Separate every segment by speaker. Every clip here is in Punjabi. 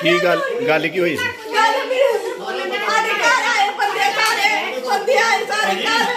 Speaker 1: ਕੀ ਗੱਲ ਗੱਲ ਕੀ ਹੋਈ ਸੀ
Speaker 2: ਗੱਲ ਵੀ ਸਾਡੇ ਘਰ ਆਏ ਬੰਦੇ ਸਾਰੇ ਬੰਦੇ ਆਏ ਸਾਰੇ ਘਰ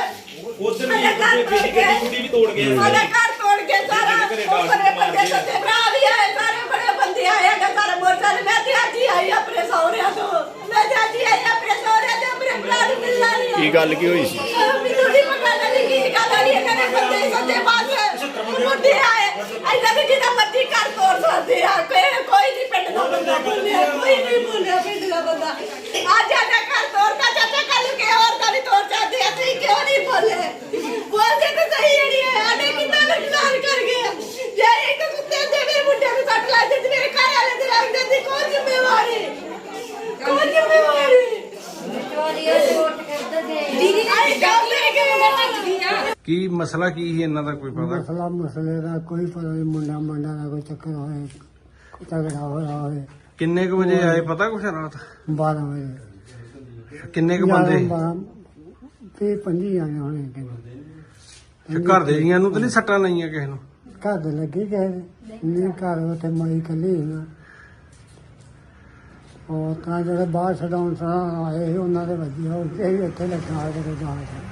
Speaker 3: ਉਧਰ
Speaker 2: ਸਾਡੇ ਘਰ ਤੋੜ
Speaker 3: ਗੱਡੀ ਗੁੱਡੀ ਵੀ ਤੋੜ ਗਏ
Speaker 2: ਸਾਡੇ ਘਰ ਤੋੜ ਕੇ ਸਾਰਾ ਉਹ ਬੜੇ ਬੰਦੇ ਸੱਤੇ ਭਰਾ ਵੀ ਆਏ ਸਾਰੇ ਬੜੇ ਬੰਦੇ ਆਏ ਸਾਡਾ ਘਰ ਮੋਟਰ ਮੈਂ ਤੇ ਅੱਜ ਹੀ ਆਈ ਆਪਣੇ ਸਹੁਰਿਆਂ ਤੋਂ ਮੈਂ ਤੇ ਅੱਜ ਹੀ ਆਈ ਆਪਣੇ ਸਹੁਰਿਆਂ ਤੇ ਆਪਣੇ ਭਰਾ ਨੂੰ ਮਿਲਣਾ ਨਹੀਂ
Speaker 1: ਕੀ ਗੱਲ ਕੀ ਹੋਈ ਸੀ
Speaker 2: ਮੈਨੂੰ ਨਹੀਂ ਪਤਾ ਲੱਗੀ ਕੀ ਗੱਲ ਆ ਰਹੀ ਹੈ ਬੰਦੇ ਸੱਤੇ ਪਾਸੇ ਮੁੰਡੇ ਆਏ ਐਦਾਂ ਵੀ ਜਿਹਦਾ ਮਰਜ਼ੀ ਘਰ ਤੋੜ ਸਕਦੇ ਆ ਕੋਈ ਕੋਈ ਨਹੀਂ ਪਿੰਡ ਦਾ ਬੰਦਾ ਬੋਲਿਆ ਕੋਈ ਨਹੀਂ ਬੋਲਿਆ ਪਿੰਡ ਦਾ ਬੰਦਾ ਅੱਜ ਸਾਡਾ ਘਰ ਤੋੜਦਾ ਚਾਚਾ ਕੱਲ ਨੂੰ ਕਿਸੇ ਹੋਰ ਦਾ ਵੀ ਤੋੜ ਸਕਦੇ ਆ ਤੁਸੀਂ ਕਿਉਂ ਨਹੀਂ ਬੋਲੇ ਬੋਲਦੇ ਤਾਂ ਸਹੀ ਨਹੀਂ ਹੈ ਸਾਡੇ ਕਿੰਨਾ ਨੁਕਸਾਨ ਕਰ ਗਏ ਜੇ ਇੱਕ ਕੁੱਤੇ ਦੇ ਮੇਰੇ ਮੁੰਡੇ ਨੂੰ ਕੱਟ ਲਾ ਦਿੱਤੇ ਮੇਰੇ ਘਰ ਵਾਲੇ ਦੇ ਲੱਗ ਜਾਂਦੀ ਕੌਣ ਜ਼ਿੰਮੇਵਾਰੀ ਕੌਣ ਜ਼ਿੰਮੇਵਾਰੀ ਦੀਦੀ ਆਈ ਕੰਮ ਲੈ ਕੇ
Speaker 4: ਕੀ ਮਸਲਾ ਕੀ ਸੀ ਇਹਨਾਂ ਦਾ ਕੋਈ ਪਤਾ?
Speaker 5: ਮਸਲਾ ਮਸਲੇ ਦਾ ਕੋਈ ਪਤਾ ਨਹੀਂ ਮੁੰਡਾ ਮੰਡਾ ਦਾ ਕੋਈ ਚੱਕਰ ਹੋਏ ਝਗੜਾ ਹੋਇਆ ਹੋਵੇ।
Speaker 4: ਕਿੰਨੇ ਕੁ ਵਜੇ ਆਏ ਪਤਾ ਕੁਛ ਰਾਤ?
Speaker 5: 12 ਵਜੇ।
Speaker 4: ਕਿੰਨੇ ਕੁ ਬੰਦੇ? ਸੀ?
Speaker 5: ਤੇ ਪੰਜੀ ਆਏ ਹੋਣੇ ਕਿਤੇ
Speaker 4: ਘਰ ਦੇ ਜੀਆਂ ਨੂੰ ਤਾਂ ਨਹੀਂ ਸੱਟਾਂ ਲਾਈਆਂ ਕਿਸੇ ਨੂੰ?
Speaker 5: ਘਰ ਦੇ ਲੱਗੇ ਗਏ ਨਹੀਂ ਘਰ ਉੱਥੇ ਮਾਈ ਕੱਲੀ ਨਾ। ਉਹ ਤਾਂ ਜਿਹੜੇ ਬਾਹਰ ਛਡਾਉਣ ਸਾਂ ਆਏ ਸੀ, ਉਹਨਾਂ ਦੇ ਵੱਜੀ ਉਹ ਇਹ ਵੀ ਉੱਥੇ ਲੱਗਾ ਕਿਤੇ ਜਾ ਕੇ।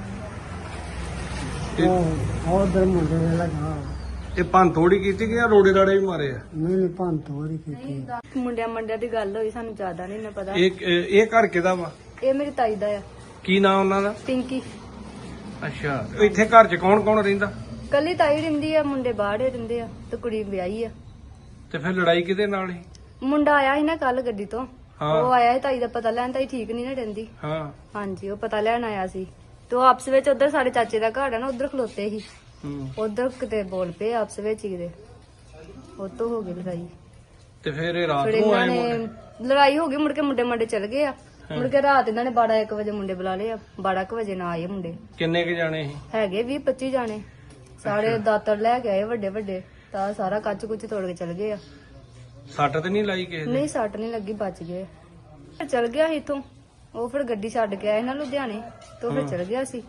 Speaker 5: ਉਹ ਉਧਰ ਮੁੰਡੇ ਦੇ ਲੱਗਾ
Speaker 4: ਇਹ ਭੰਨ ਤੋੜੀ ਕੀਤੀ ਕਿ ਜਾਂ ਰੋੜੇ ਰਾੜੇ ਵੀ ਮਾਰੇ ਆ?
Speaker 5: ਨਹੀਂ ਨਹੀਂ ਭੰਨ ਤੋੜੀ ਕੀਤੀ।
Speaker 6: ਮੁੰਡਿਆਂ ਮੰਡਿਆਂ ਦੀ ਗੱਲ ਹੋਈ ਸਾਨੂੰ ਜ਼ਿਆਦਾ ਨਹੀਂ ਨਾ ਪਤਾ।
Speaker 4: ਇਹ ਇਹ ਘਰ ਕਿਹਦਾ ਵਾ?
Speaker 6: ਇਹ ਮੇਰੀ ਤਾਈ ਦਾ ਆ।
Speaker 4: ਕੀ ਨਾਂ ਉਹਨਾਂ ਦਾ?
Speaker 6: ਪਿੰਕੀ।
Speaker 4: ਅੱਛਾ ਇੱਥੇ ਘਰ 'ਚ ਕੌਣ ਕੌਣ ਰਹਿੰਦਾ?
Speaker 6: ਕੱਲੀ ਤਾਈ ਰਹਿੰਦੀ ਆ ਮੁੰਡੇ ਬਾਹਰ ਹੀ ਰਹਿੰਦੇ ਆ ਤੇ ਕੁੜੀ ਵਿਆਹੀ ਆ।
Speaker 4: ਤੇ ਫਿਰ ਲੜਾਈ ਕਿਹਦੇ ਨਾਲ ਸੀ?
Speaker 6: ਮੁੰਡਾ ਆਇਆ ਸੀ ਨਾ ਕੱਲ ਗੱਡੀ ਤੋਂ।
Speaker 4: ਹਾਂ।
Speaker 6: ਉਹ ਆਇਆ ਸੀ ਤਾਈ ਦਾ ਪਤਾ ਲੈਣ ਤਾਈ ਠੀਕ ਨਹੀਂ ਨਾ ਰਹਿੰਦੀ।
Speaker 4: ਹਾਂ।
Speaker 6: ਹਾਂਜੀ ਉਹ ਪਤਾ ਲੈਣ ਆਇਆ ਸੀ। ਤੇ ਉਹ ਆਪਸ ਵਿੱਚ ਉਧਰ ਸਾਡੇ ਚਾਚੇ ਦਾ ਘਰ ਆ ਨਾ ਉਧਰ ਖਲੋਤੇ ਸੀ।
Speaker 4: ਹੂੰ।
Speaker 6: ਉਧਰ ਕਿਤੇ ਬੋਲ ਪਏ ਆਪਸ ਵਿੱਚ ਹੀ ਕਿਤੇ। ਉਹ ਤੋਂ ਹੋ ਗਈ ਲੜਾਈ।
Speaker 4: ਤੇ ਫਿਰ ਇਹ ਰਾਤ
Speaker 6: ਫਿਰ
Speaker 4: ਨੂੰ
Speaker 6: ਇਹਨਾਂ
Speaker 4: ਆਏ
Speaker 6: ਨੇ
Speaker 4: ਮੁੰਡੇ?
Speaker 6: ਲੜਾਈ ਹੋ ਗਈ ਮੁੜ ਕੇ ਮੁੰਡੇ ਮੰਡੇ ਚਲ ਗਏ ਆ। ਮੁੜ ਕੇ ਰਾਤ ਇਹਨਾਂ ਨੇ 12 1 ਵਜੇ ਮੁੰਡੇ ਬੁਲਾ ਲਏ ਆ। 12 1 ਵਜੇ ਨਾ ਆਏ ਮੁੰਡੇ।
Speaker 4: ਕਿੰਨੇ ਕੁ ਜਾਣੇ ਸੀ?
Speaker 6: ਹੈਗੇ 20 25 ਜਾਣੇ। ਸਾਰੇ ਦਾਤਰ ਲੈ ਕੇ ਆਏ ਵੱਡੇ ਵੱਡੇ। ਤਾਂ ਸਾਰਾ ਕੱਚ ਕੁੱਚ ਤੋੜ ਕੇ ਚਲ ਗਏ ਆ।
Speaker 4: ਸੱਟ ਤੇ ਨਹੀਂ ਲਾਈ ਕਿਸੇ ਦੇ?
Speaker 6: ਨਹੀਂ ਸੱਟ ਨਹੀਂ ਲੱਗੀ ਬਚ ਗਏ। ਚਲ ਗਿਆ ਸੀ ਇਥੋਂ। ਉਹ ਫਿਰ ਗੱਡੀ ਛੱਡ ਕੇ ਆਏ ਨਾ ਲੁਧਿਆਣੇ ਤੋਂ ਫਿਰ ਚਲ ਗਿਆ ਸੀ।